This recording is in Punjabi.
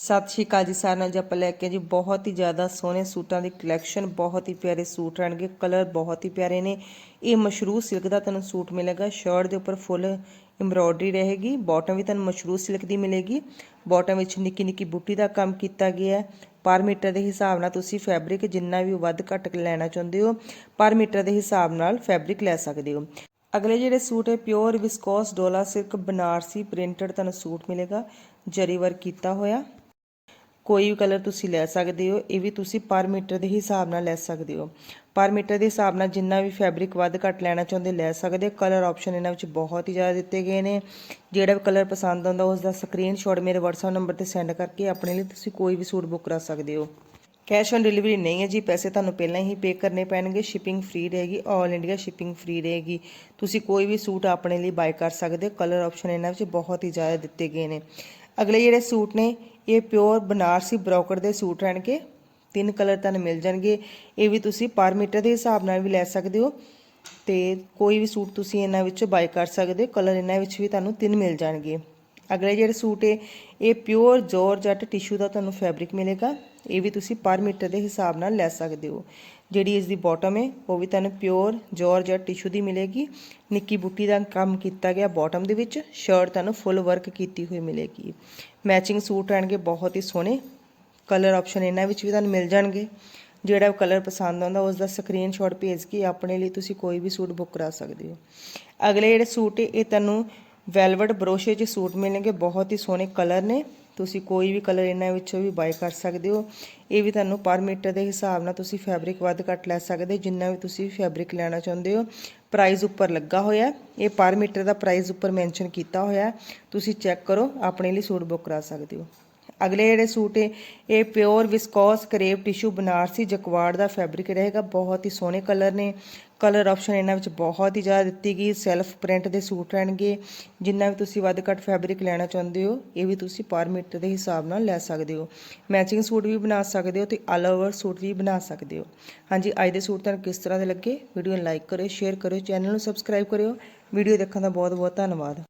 ਸਤਿ ਸ਼੍ਰੀ ਅਕਾਲ ਜੀ ਸਾਰਿਆਂ ਨੂੰ ਜੀ, ਆਪਾਂ ਲੈ ਕੇ ਜੀ ਬਹੁਤ ਹੀ ਜ਼ਿਆਦਾ ਸੋਹਣੇ ਸੂਟਾਂ ਦੀ ਕਲੈਕਸ਼ਨ ਬਹੁਤ ਹੀ ਪਿਆਰੇ ਸੂਟ ਰਹਿਣਗੇ ਕਲਰ ਬਹੁਤ ਹੀ ਪਿਆਰੇ ਨੇ। ਇਹ ਮਸ਼ਰੂ ਸਿਲਕ ਦਾ ਤੁਹਾਨੂੰ ਸੂਟ ਮਿਲੇਗਾ ਸ਼ਰਟ ਦੇ ਉੱਪਰ ਫੁੱਲ ਐਮਬ੍ਰੋਇਡਰੀ ਰਹੇਗੀ ਬਾਟਮ ਵੀ ਤੁਹਾਨੂੰ ਮਸ਼ਰੂ ਸਿਲਕ ਦੀ ਮਿਲੇਗੀ। ਬਾਟਮ ਵਿੱਚ ਨਿੱਕੀ ਨਿੱਕੀ ਬੂਟੀ ਦਾ ਕੰਮ ਕੀਤਾ ਗਿਆ ਹੈ। ਪਰ ਮੀਟਰ ਦੇ ਹਿਸਾਬ ਨਾਲ ਤੁਸੀਂ ਫੈਬਰਿਕ ਜਿੰਨਾ ਵੀ ਵੱਧ ਘੱਟ ਲੈਣਾ ਚਾਹੁੰਦੇ ਹੋ, ਪਰ ਮੀਟਰ ਦੇ ਹਿਸਾਬ ਨਾਲ ਫੈਬਰਿਕ ਲੈ ਸਕਦੇ ਹੋ। ਅਗਲੇ ਜਿਹੜੇ ਸੂਟ ਹੈ ਪਿਓਰ ਵਿਸਕੋਸ ਡੋਲਾ ਸਿਲਕ ਬਨਾਰਸੀ ਪ੍ਰਿੰਟਡ ਤੁਹਾਨੂੰ ਸੂਟ ਮਿਲੇਗਾ, ਜਰੀ ਵਰਕ ਕੀਤਾ ਹੋਇਆ। ਕੋਈ ਵੀ ਕਲਰ ਤੁਸੀਂ ਲੈ ਸਕਦੇ ਹੋ, ਇਹ ਵੀ ਤੁਸੀਂ ਪਰ ਮੀਟਰ ਦੇ ਹਿਸਾਬ ਨਾਲ ਲੈ ਸਕਦੇ ਹੋ। ਪਰ ਮੀਟਰ ਦੇ ਹਿਸਾਬ ਨਾਲ ਜਿੰਨਾ ਵੀ ਫੈਬਰਿਕ ਵੱਧ ਘੱਟ ਲੈਣਾ ਚਾਹੁੰਦੇ ਲੈ ਸਕਦੇ ਹੋ। ਕਲਰ ਆਪਸ਼ਨ ਇਹਨਾਂ ਵਿੱਚ ਬਹੁਤ ਹੀ ਜ਼ਿਆਦਾ ਦਿੱਤੇ ਗਏ ਨੇ। ਜਿਹੜਾ ਵੀ ਕਲਰ ਪਸੰਦ ਆਉਂਦਾ ਉਸ ਦਾ ਸਕਰੀਨਸ਼ਾਟ ਮੇਰੇ WhatsApp ਨੰਬਰ ਤੇ ਸੈਂਡ ਕਰਕੇ ਆਪਣੇ ਲਈ ਤੁਸੀਂ ਕੋਈ ਵੀ ਸੂਟ ਬੁੱਕ ਕਰਾ ਸਕਦੇ ਹੋ। ਕੈਸ਼ ਔਨ ਡਿਲੀਵਰੀ ਨਹੀਂ ਹੈ ਜੀ, ਪੈਸੇ ਤੁਹਾਨੂੰ ਪਹਿਲਾਂ ਹੀ ਪੇ ਕਰਨੇ ਪੈਣਗੇ ਸ਼ਿਪਿੰਗ ਫ੍ਰੀ ਰਹੇਗੀ ਆਲ ਇੰਡੀਆ ਸ਼ਿਪਿੰਗ ਫ੍ਰੀ ਰਹੇਗੀ। ਤੁਸੀਂ ਕੋਈ ਵੀ ਸੂਟ ਆਪਣੇ ਲਈ ਬਾਈ ਕਰ ਸਕਦੇ ਹੋ ਕਲਰ ਆਪਸ਼ਨ ਇਹਨਾਂ ਵਿੱਚ ਬਹੁਤ ਹੀ ਜ਼ਿਆਦਾ ਦਿੱਤੇ ਗਏ ਨੇ। ਅਗਲੇ ਜਿਹੜੇ ਸੂਟ ਨੇ, ਇਹ ਪਿਓਰ ਬਨਾਰਸੀ ਬ੍ਰੋਕਰ ਦੇ ਸੂਟ ਰਹਿਣਗੇ, ਤਿੰਨ ਕਲਰ ਤੁਹਾਨੂੰ ਮਿਲ ਜਾਣਗੇ। ਇਹ ਵੀ ਤੁਸੀਂ ਪਰ ਮੀਟਰ ਦੇ ਹਿਸਾਬ ਨਾਲ ਵੀ ਲੈ ਸਕਦੇ ਹੋ ਤੇ ਕੋਈ ਵੀ ਸੂਟ ਤੁਸੀਂ ਇਹਨਾਂ ਵਿੱਚੋਂ ਬਾਈ ਕਰ ਸਕਦੇ ਹੋ ਕਲਰ ਇਹਨਾਂ ਵਿੱਚ ਵੀ ਤੁਹਾਨੂੰ ਤਿੰਨ ਮਿਲ ਜਾਣਗੇ। ਅਗਲੇ ਜਿਹੜੇ ਸੂਟ ਹੈ ਇਹ ਪਿਓਰ ਜੋਰਜਟ ਟਿਸ਼ੂ ਦਾ ਤੁਹਾਨੂੰ ਫੈਬਰਿਕ ਮਿਲੇਗਾ। ਇਹ ਵੀ ਤੁਸੀਂ ਪਰ ਮੀਟਰ ਦੇ ਹਿਸਾਬ ਨਾਲ ਲੈ ਸਕਦੇ ਹੋ। ਜਿਹੜੀ ਇਸ ਦੀ ਬਾਟਮ ਹੈ ਉਹ ਵੀ ਤੁਹਾਨੂੰ ਪਿਓਰ ਜੋਰਜਟ ਟਿਸ਼ੂ ਦੀ ਮਿਲੇਗੀ। ਨਿੱਕੀ ਬੁੱਟੀ ਦਾ ਕੰਮ ਕੀਤਾ ਗਿਆ ਬਾਟਮ ਦੇ ਵਿੱਚ ਸ਼ਰਟ ਤੁਹਾਨੂੰ ਫੁੱਲ ਵਰਕ ਕੀਤੀ ਹੋਈ ਮਿਲੇਗੀ। ਮੈਚਿੰਗ ਸੂਟ ਰਹਿਣਗੇ ਬਹੁਤ ਹੀ ਸੋਹਣੇ। ਕਲਰ ਆਪਸ਼ਨ ਇਹਨਾਂ ਵਿੱਚ ਵੀ ਤੁਹਾਨੂੰ ਮਿਲ ਜਾਣਗੇ। ਜਿਹੜਾ ਕਲਰ ਪਸੰਦ ਆਉਂਦਾ ਉਸ ਦਾ ਸਕਰੀਨਸ਼ਾਟ ਭੇਜ ਕੇ ਆਪਣੇ ਲਈ ਤੁਸੀਂ ਕੋਈ ਵੀ ਸੂਟ ਬੁੱਕ ਕਰਾ ਸਕਦੇ ਹੋ। ਅਗਲੇ ਜਿਹੜੇ ਸੂਟ ਹੈ ਇਹ ਤੁਹਾਨੂੰ ਵੈਲਵਟ ਬਰੋਸ਼ੇ 'ਚ ਸੂਟ ਮਿਲਣਗੇ, ਬਹੁਤ ਹੀ ਸੋਹਣੇ ਕਲਰ ਨੇ। ਤੁਸੀਂ ਕੋਈ ਵੀ ਕਲਰ ਇਹਨਾਂ ਵਿੱਚੋਂ ਵੀ ਬਾਈ ਕਰ ਸਕਦੇ ਹੋ। ਇਹ ਵੀ ਤੁਹਾਨੂੰ ਪਰ ਮੀਟਰ ਦੇ ਹਿਸਾਬ ਨਾਲ ਤੁਸੀਂ ਫੈਬਰਿਕ ਵੱਧ ਘੱਟ ਲੈ ਸਕਦੇ, ਜਿੰਨਾ ਵੀ ਤੁਸੀਂ ਫੈਬਰਿਕ ਲੈਣਾ ਚਾਹੁੰਦੇ ਹੋ। ਪ੍ਰਾਈਸ ਉੱਪਰ ਲੱਗਾ ਹੋਇਆ ਇਹ ਪਰ ਮੀਟਰ ਦਾ ਪ੍ਰਾਈਸ ਉੱਪਰ ਮੈਂਸ਼ਨ ਕੀਤਾ ਹੋਇਆ ਤੁਸੀਂ ਚੈੱਕ ਕਰੋ, ਆਪਣੇ ਲਈ ਸੂਟ ਬੁੱਕ ਕਰਾ ਸਕਦੇ ਹੋ। ਅਗਲੇ ਜਿਹੜੇ ਸੂਟ ਹੈ ਇਹ pure viscose crepe tissue Banarasi jacquard ਦਾ ਫੈਬਰਿਕ ਰਹੇਗਾ, ਬਹੁਤ ਹੀ ਸੋਹਣੇ ਕਲਰ ਨੇ। ਕਲਰ ਆਪਸ਼ਨ ਇਹਨਾਂ ਵਿੱਚ ਬਹੁਤ ਹੀ ਜ਼ਿਆਦਾ ਦਿੱਤੀ ਗਈ, ਸੈਲਫ ਪ੍ਰਿੰਟ ਦੇ ਸੂਟ ਰਹਿਣਗੇ। ਜਿੰਨਾ ਵੀ ਤੁਸੀਂ ਵੱਧ ਘੱਟ ਫੈਬਰਿਕ ਲੈਣਾ ਚਾਹੁੰਦੇ ਹੋ, ਇਹ ਵੀ ਤੁਸੀਂ ਪਰ ਮੀਟਰ ਦੇ ਹਿਸਾਬ ਨਾਲ ਲੈ ਸਕਦੇ ਹੋ। ਮੈਚਿੰਗ ਸੂਟ ਵੀ ਬਣਾ ਸਕਦੇ ਹੋ ਤੇ ਆਲ ਓਵਰ ਸੂਟ ਵੀ ਬਣਾ ਸਕਦੇ ਹੋ। ਹਾਂਜੀ, ਅੱਜ ਦੇ ਸੂਟ ਤੁਹਾਨੂੰ ਕਿਸ ਤਰ੍ਹਾਂ ਦੇ ਲੱਗੇ? ਵੀਡੀਓ ਨੂੰ ਲਾਈਕ ਕਰਿਓ, ਸ਼ੇਅਰ ਕਰਿਓ, ਚੈਨਲ ਨੂੰ ਸਬਸਕ੍ਰਾਈਬ ਕਰਿਓ। ਵੀਡੀਓ ਦੇਖਣ ਦਾ ਬਹੁਤ ਬਹੁਤ ਧੰਨਵਾਦ।